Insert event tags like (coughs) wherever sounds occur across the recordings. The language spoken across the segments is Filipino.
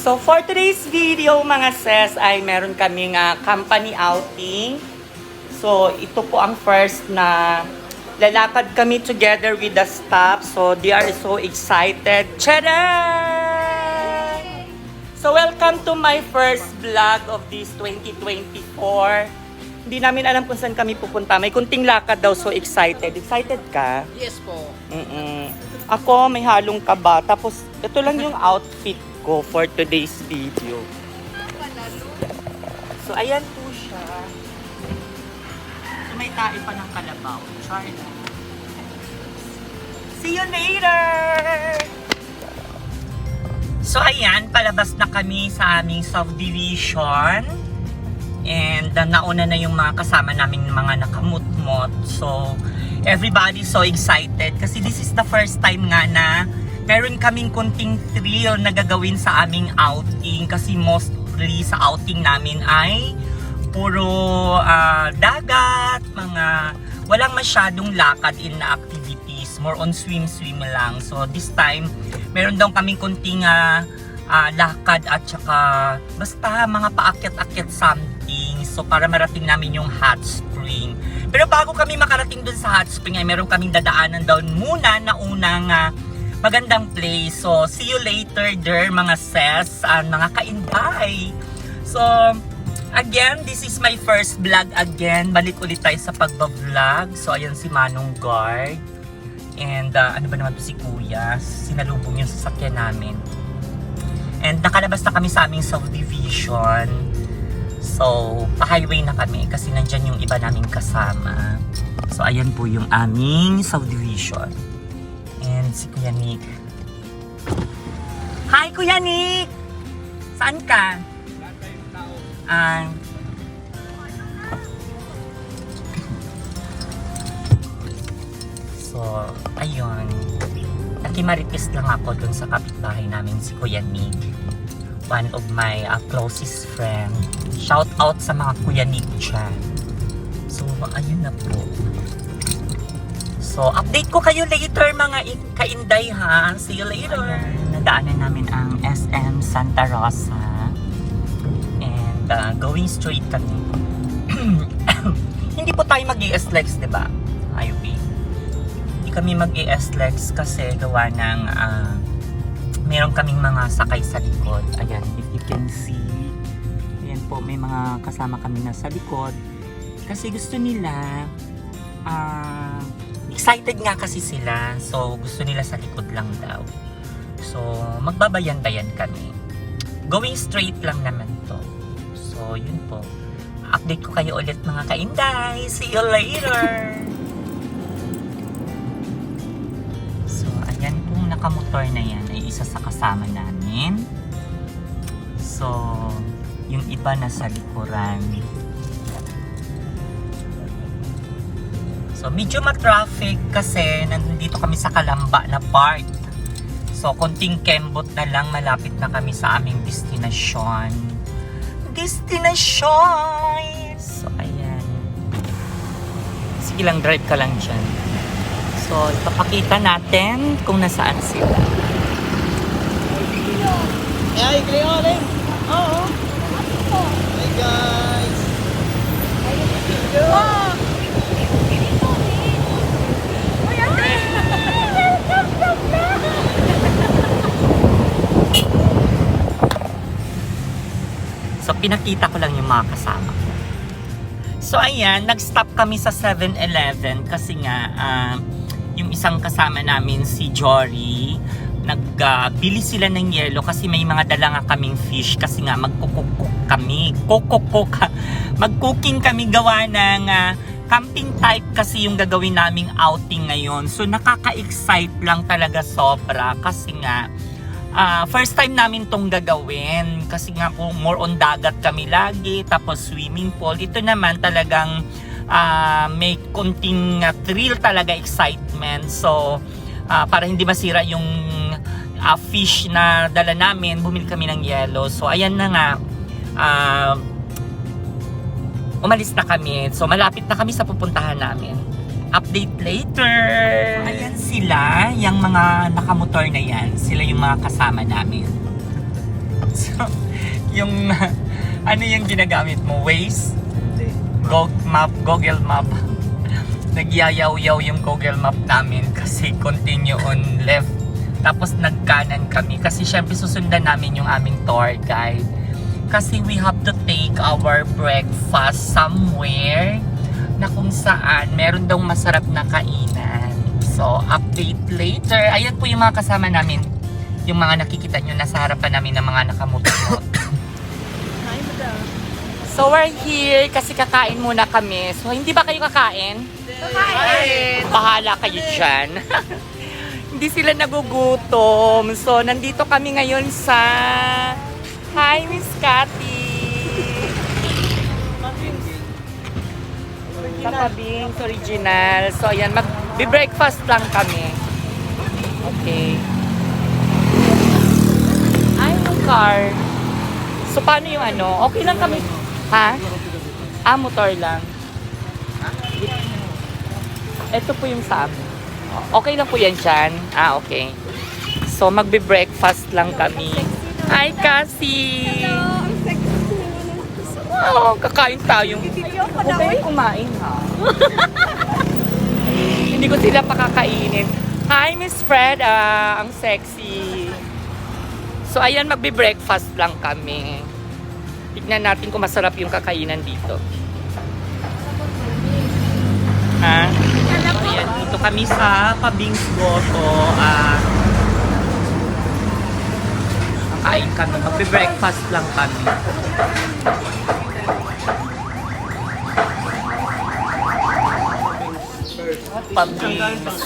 So for today's video mga sis ay meron kaming ah, company outing. So ito po ang first na lalakad kami together with the staff. So they are so excited. Charan! So welcome to my first vlog of this 2024. Hindi namin alam kung saan kami pupunta. May kunting lakad daw, so excited. Excited ka? Yes po. Mm-mm. Ako, may halong kaba. Tapos, ito lang yung outfit ko for today's video. So, ayan po siya. So, may tae pa ng kalabaw. Char. See you later! So, ayan, palabas na kami sa aming subdivision. And uh, nauna na yung mga kasama namin mga nakamutmot. So, everybody so excited kasi this is the first time nga na meron kaming kunting thrill na gagawin sa aming outing kasi mostly sa outing namin ay puro ah, dagat, mga walang masyadong lakad in na activities, more on swim-swim lang. So this time, meron daw kaming kunting ah, ah, lakad at saka basta mga paakyat-akyat something. So para marating namin yung hot spring. Pero bago kami makarating dun sa hot spring ay meron kaming dadaanan down muna na unang ah, magandang place. So see you later there mga ses, ah, mga kainday. So again, this is my first vlog again. Balik ulit tayo sa pagbablog. So ayan si Manong Guard. And ah, ano ba naman to si Kuya? Sinalubong yung sasakyan namin. And nakalabas na kami sa aming subdivision. So, pa-highway na kami kasi nandyan yung iba naming kasama. So, ayan po yung aming subdivision. And si Kuya Nick. Hi, Kuya Nick! Saan ka? Ah... so, ayun. Nakimarites lang ako dun sa kapitbahay namin si Kuya Nick. One of my uh, closest friend. Shout out sa mga Kuya Nick dyan. So, ayun na po. So, update ko kayo later mga kainday ha. See you later. Nadaanan namin ang SM Santa Rosa. And uh, going straight kami. (clears throat) Hindi po tayo mag lex di ba? Highway. Hindi kami mag lex kasi gawa ng ah, meron kaming mga sakay sa likod. Ayan, if you can see. Ayan po, may mga kasama kami na sa likod. Kasi gusto nila ah, excited nga kasi sila. So, gusto nila sa likod lang daw. So, magbabayan-bayan kami. Going straight lang naman to. So, yun po. Update ko kayo ulit mga kainday. See you later! So, ayan pong nakamotor na yan ay isa sa kasama namin. So, yung iba nasa likuran. So, medyo ma-traffic kasi nandito kami sa Kalamba na part. So, konting kembot na lang, malapit na kami sa aming destinasyon. Destinasyon! So, ayan. Sige lang, drive ka lang dyan. So, ipapakita natin kung nasaan sila. Ay, kayo rin. Oo. Hi guys. So, pinakita ko lang yung mga kasama ko. So, ayan, nag-stop kami sa 7-Eleven kasi nga, ah, yung isang kasama namin, si Jory, nagbili sila ng yelo kasi may mga dala nga kaming fish kasi nga magkukukuk kami. Kukukuk. (laughs) Mag-cooking kami gawa ng ah, camping type kasi yung gagawin naming outing ngayon. So, nakaka-excite lang talaga sobra kasi nga, Ah, first time namin tong gagawin. Kasi nga po more on dagat kami lagi tapos swimming pool. Ito naman talagang ah, may konting ah, thrill talaga excitement. So ah, para hindi masira yung ah, fish na dala namin bumili kami ng yellow so ayan na nga. Ah, umalis na kami. So malapit na kami sa pupuntahan namin update later. Ayan sila, yung mga nakamotor na yan. Sila yung mga kasama namin. (laughs) So, yung, ano yung ginagamit mo? Waze? Hindi. Go, map, Google Map. Nagyayaw-yaw yung Google Map namin kasi continue on left. Tapos nagkanan kami kasi syempre susundan namin yung aming tour guide. Kasi we have to take our breakfast somewhere na kung saan meron daw masarap na kainan. So, update later. Ayan po yung mga kasama namin. Yung mga nakikita nyo nasa harapan namin ng mga nakamutot. (coughs) So we're here kasi kakain muna kami. So hindi ba kayo kakain? Kakain! Bahala kayo dyan. (laughs) hindi sila nagugutom. So nandito kami ngayon sa... Hi Miss Cathy! Sa Pabings Original. So ayan, mag-breakfast lang kami. Okay. Ay, yung car. So paano yung ano? Okay lang kami. Ha? Ah, motor lang. Ito po yung sa amin. Okay lang po yan dyan. Ah, okay. So, magbe-breakfast lang kami. Hi, Cassie! sexy. Oh, kakain tayo. Ayoko Huwag kayong kumain, ha? (laughs) Hindi ko sila pakakainin. Hi, Miss Fred. Ah, ang sexy. So, ayan, magbe-breakfast lang kami. Tignan natin kung masarap yung kakainan dito. Ha? Ayan, dito kami sa Pabings Goto. Ah, kain kami. Magbe-breakfast lang kami. Pabings.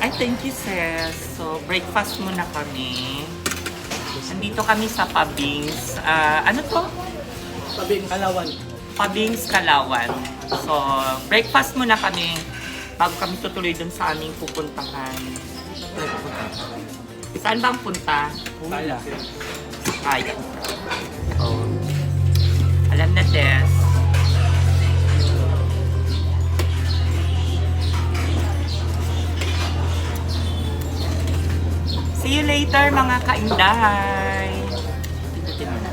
Ay, thank you, sis. So, breakfast muna kami. Nandito kami sa Pabings. Ah, ano to? Tabing kalawan. Pabings Kalawan. So, breakfast muna kami bago kami tutuloy dun sa aming pupuntahan. Saan bang punta? Kaya. Ay. Oh. Alam na, Des. See you later, mga kaindahay. Pindutin mo.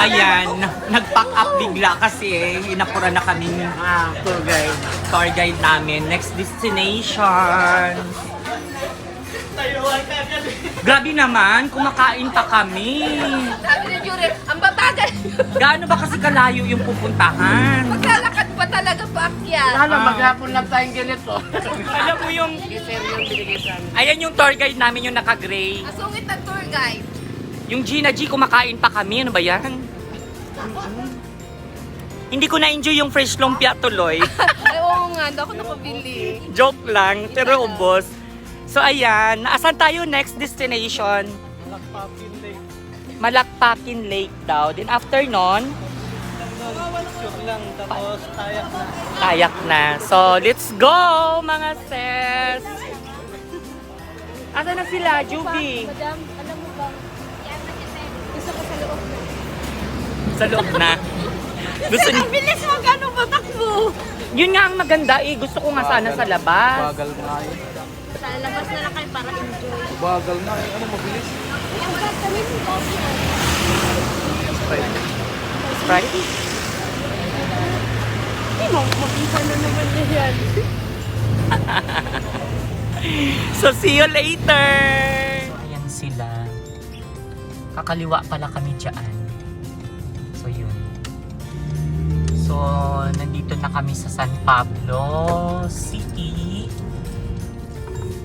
Ayan, nag-pack up bigla kasi eh, inapura na kami ah, tour guide. Tour guide namin. Next destination. Grabe naman, kumakain pa kami. Sabi ni Jure, ang babagal. (laughs) Gaano ba kasi kalayo yung pupuntahan? Maglalakad pa talaga paakyat. Lalo, Ah. maghapon lang tayong ganito. (laughs) Alam mo yung, Deser yung binigay sa amin. ayan yung tour guide namin yung naka-gray. Asungit ng tour guide. Yung Gina G, kumakain pa kami. Ano ba yan? Hindi ko na-enjoy yung fresh lumpia tuloy. (laughs) Ay, oo nga, hindi ako nakabili. Joke lang, pero ubos. So ayan, asan tayo next destination? Lakpapin lake. Malakpakin Lake daw. Then after nun, lang, tapos tayak na. kayak na. So let's go mga sis! Asan na sila, Juby? Madam, Sa loob na. Gusto niyo, Ang bilis mo, gano'ng patakbo? yun nga ang maganda eh. Gusto ko nga sana sa labas. Bagal nga eh. Sa labas na lang kayo para enjoy. Bagal nga eh. Ano mabilis? Ang gagawin mo coffee. Sprite? Hindi mo, makita na naman niya yan. (laughs) So see you later! Ayan sila. Kakaliwa pala kami dyan. So nandito na kami sa San Pablo City.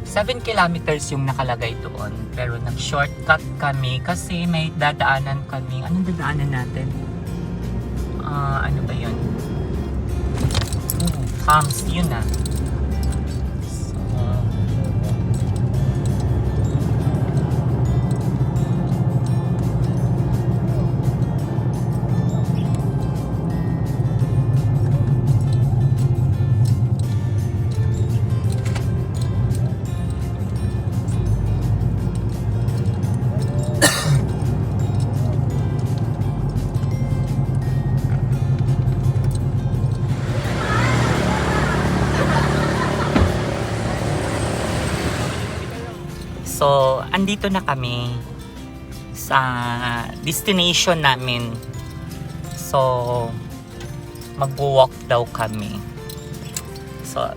7 kilometers yung nakalagay doon. Pero nag-shortcut kami kasi may dadaanan kami. Anong dadaanan natin? Ah, ano ba yun? Ooh, yun ah. So, andito na kami sa destination namin. So, mag-walk daw kami. So,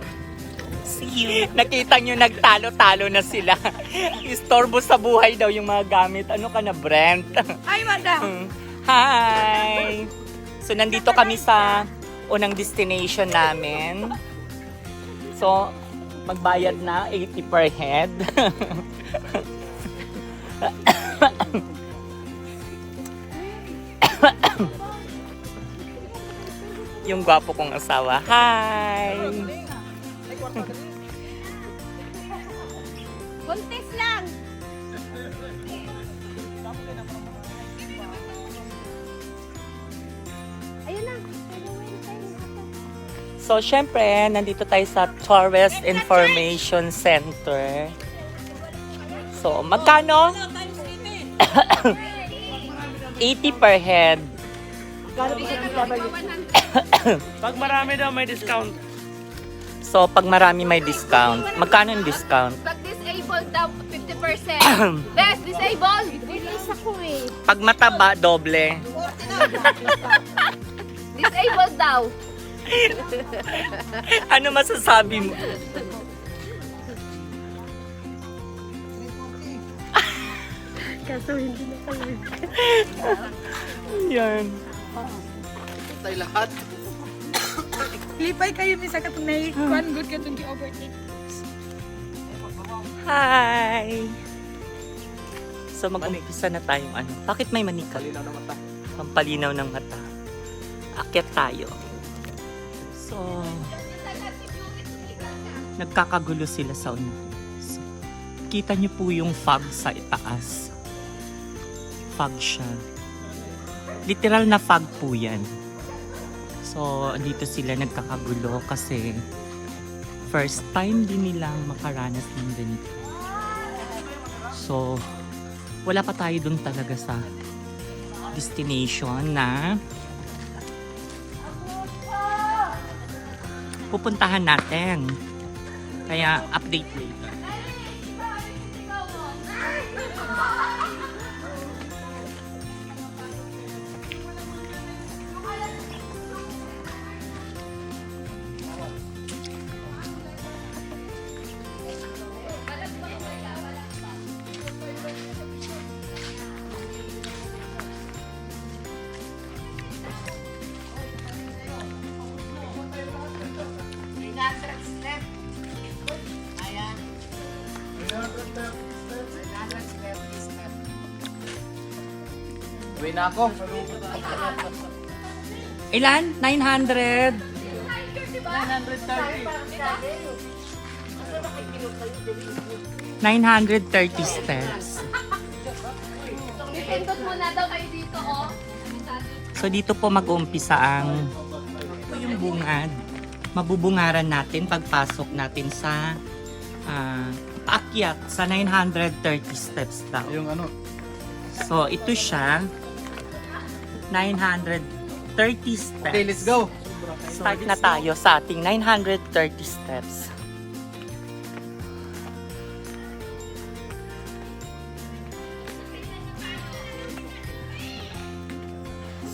see you. (laughs) Nakita nyo, nagtalo-talo na sila. (laughs) Istorbo sa buhay daw yung mga gamit. Ano ka na, Brent? (laughs) Hi, madam! Hi! So, nandito kami sa unang destination namin. So, magbayad na 80 per head. yung gwapo kong asawa. Hi! Buntis lang! Ayun na. So, syempre, nandito tayo sa Tourist Information Center. So, magkano? (coughs) 80 per head. Pag marami daw may discount. So, pag marami may discount. Magkano yung discount? Pag disabled daw, 50%. (coughs) Best, disabled! Bilis ako eh. Pag mataba, doble. Disabled daw. (laughs) Ano masasabi mo? (laughs) Kaso hindi na kayo. (laughs) Yan. Tayo lahat. Lipay kayo misa katong naikuan good katong gi-overtake. Hi! So, mag-umpisa na tayong ano. Bakit may manika? Kalinaw na mata. Pampalinaw ng mata. Akyat tayo. So, nagkakagulo sila sa una. So, kita niyo po yung fog sa itaas. Fog siya. Literal na fog po yan. So, dito sila nagkakagulo kasi first time din nilang makaranas ng ganito. So, wala pa tayo dun talaga sa destination na pupuntahan natin. Kaya update later. Na ako. Ilan? 900. 930 steps. Pipindot muna daw kayo dito, oh. So dito po mag-uumpisa ang yung bungad. Mabubungaran natin pagpasok natin sa ah, paakyat sa 930 steps daw. Yung ano. So ito siya 930 steps. Okay, let's go. Start na tayo sa ating 930 steps.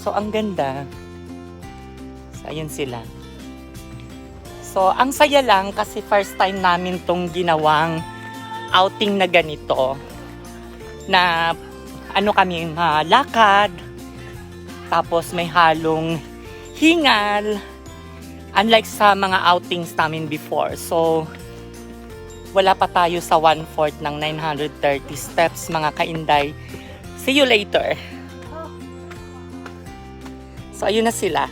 So, ang ganda. So, ayun sila. So, ang saya lang kasi first time namin tong ginawang outing na ganito. Na ano kami, malakad. Tapos may halong hingal. Unlike sa mga outings namin before. So, wala pa tayo sa one-fourth ng 930 steps, mga kainday. See you later. So, ayun na sila.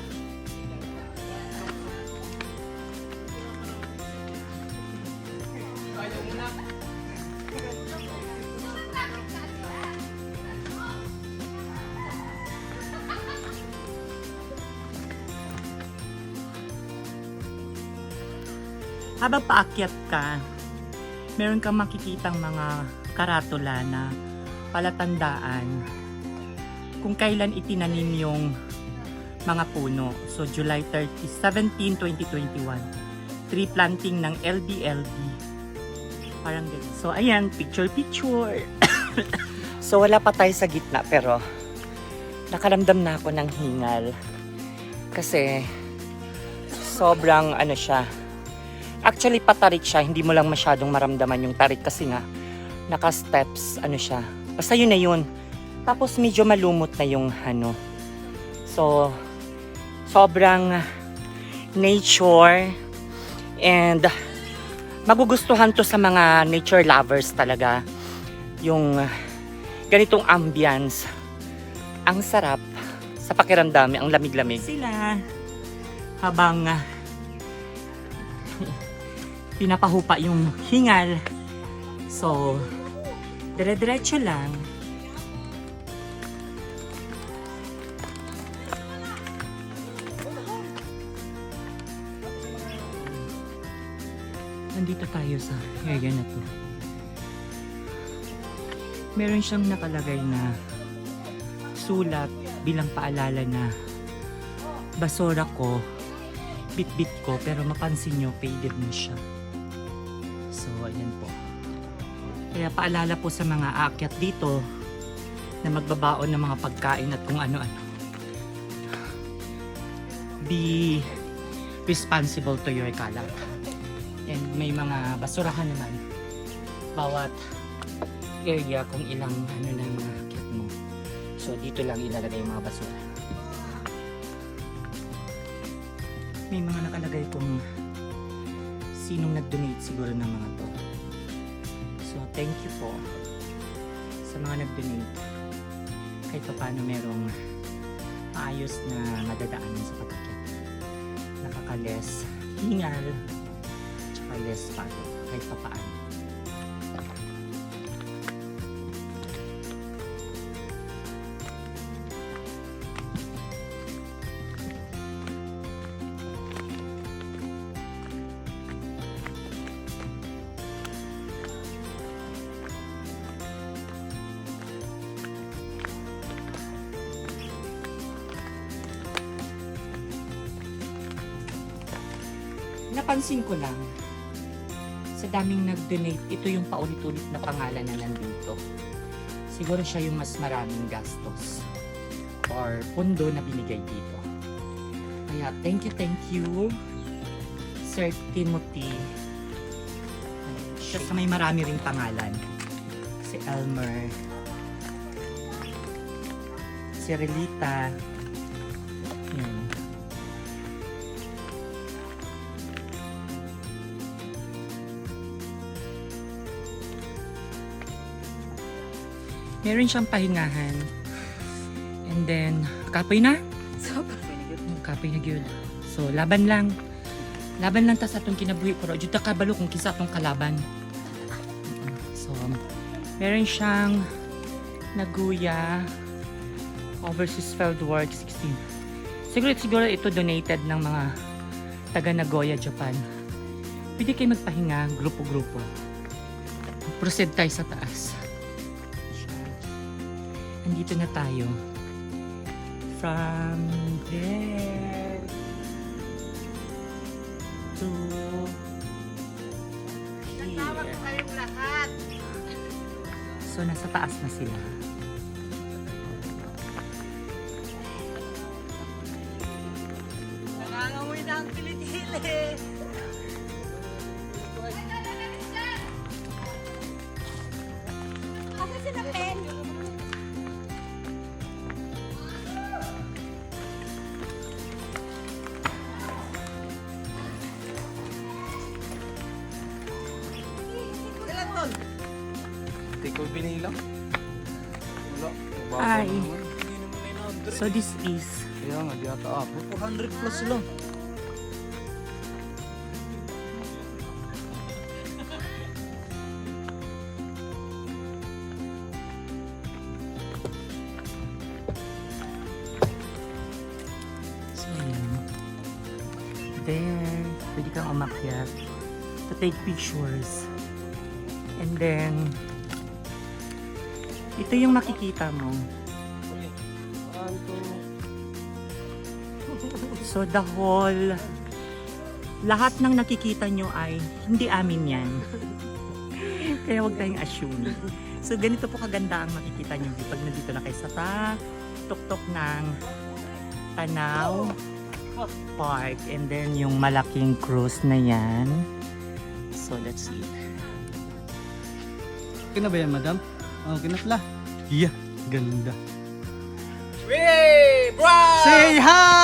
Habang paakyat ka, meron kang makikitang mga karatula na palatandaan kung kailan itinanim yung mga puno. So, July 30, 17, 2021. Tree planting ng LDLB. Parang ganun. So, ayan, picture-picture. (coughs) so, wala pa tayo sa gitna, pero nakaramdam na ako ng hingal. Kasi, sobrang ano siya. Actually, patarik siya. Hindi mo lang masyadong maramdaman yung tarik kasi nga, naka-steps, ano siya. Basta yun na yun. Tapos, medyo malumot na yung ano. So, sobrang nature and magugustuhan to sa mga nature lovers talaga yung ganitong ambience ang sarap sa pakiramdam ang lamig-lamig sila habang pinapahupa yung hingal so dire-diretso lang nandito tayo sa area na to. Meron siyang nakalagay na sulat bilang paalala na basura ko, bit-bit ko, pero mapansin nyo, faded na siya. So, ayan po. Kaya paalala po sa mga aakyat dito na magbabaon ng mga pagkain at kung ano-ano. Be responsible to your kalat. And may mga basurahan naman bawat area kung ilang ano na yung nakakit mo. So dito lang ilalagay yung mga basura. May mga nakalagay kung sinong nag-donate siguro ng mga to. So thank you po sa mga nag-donate. Kahit pa paano merong maayos na madadaanan sa pagkakit. Nakakales, hingal, tsaka less pagod kahit pa paano. Napansin ko lang, sa daming nag-donate, ito yung paulit-ulit na pangalan na nandito. Siguro siya yung mas maraming gastos or pondo na binigay dito. Kaya thank you, thank you, Sir Timothy. Siya sa may marami ring pangalan. Si Elmer. Si Relita. Meron siyang pahingahan. And then, kapoy na? Mm, Kapoy na gyud. So, laban lang. Laban lang ta sa atong kinabuhi pero jud ta kabalo kung kisa atong kalaban. So, meron siyang naguya overseas field work 16. Siguro siguro ito donated ng mga taga Nagoya, Japan. Pwede kayo magpahinga, grupo-grupo. Proceed tayo sa taas. Andito na tayo. From there to here. So, nasa taas na sila. Ko binilang. Wala. Mababa Ay. naman. Hindi naman 900. So, this is Kaya nga, di ata ako. 400 plus lang. There, pwede kang umakyat to take pictures. And then, ito yung makikita mo. So, the whole, lahat ng nakikita nyo ay hindi amin yan. (laughs) kaya huwag tayong assuming. So ganito po kaganda ang makikita nyo pag nandito na kayo sa ta tuktok ng Tanaw Park and then yung malaking cruise na yan. So that's it. Okay na ba yan, madam? Okay na pala. Yeah, ganda. Hey, bro! Say hi!